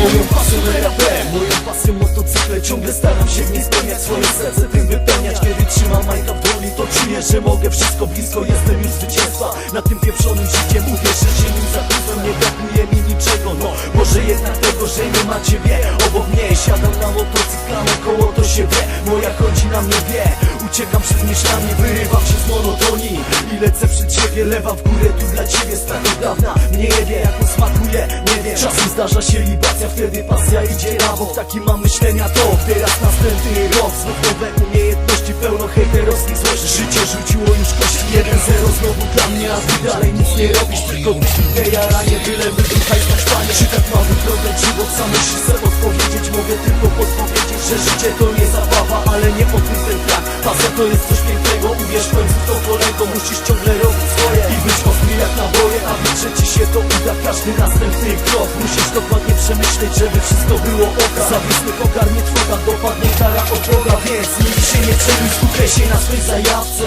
Moją pasją RAP, moją pasją motocykle Ciągle staram się w niej spełniać swoje serce Tym wypełniać, kiedy trzymam majka w dłoni To czuję, że mogę. Wszystko blisko Jestem już zwycięstwa nad tym pieprzonym życiem Uwierzę, że nim zakupem nie brakuje mi niczego. No, może jednak tego, że nie ma ciebie. Obok mnie siadam na motocykl, a koło to się wie Moja rodzina mnie wie. Uciekam przed myślami, wyrywam się z monotonii lecę przed siebie, lewam w górę Tu dla ciebie strach od dawna. Nie wie jak on smakuje, nie wiem Czasem zdarza się libacja, wtedy pasja idzie na bok. Taki mam myślenia to Teraz następny rok, znów nowe umiejętności Pełno hejterowskich złości. Życie rzuciło już kości 1-0 Znowu dla mnie, a ty dalej nic nie robisz. Tylko te jaranie, byle wyduchaj na szpanie Czy tak mały problem żywot, sam musisz sobie odpowiedzieć. Mogę tylko podpowiedzieć, że życie to nie zabawa Ale nie tym ten trak Pasja to jest coś Uwierz w końcu to kolego Musisz ciągle robić swoje I być ostry jak naboje A być, że ci się to uda. Każdy następny krok Musisz dokładnie przemyśleć, żeby wszystko było oka Zawisły ogarnie trwoga Dopadnie kara od Boga Więc nigdy się nie przeluj Skupiaj się na swej zajawce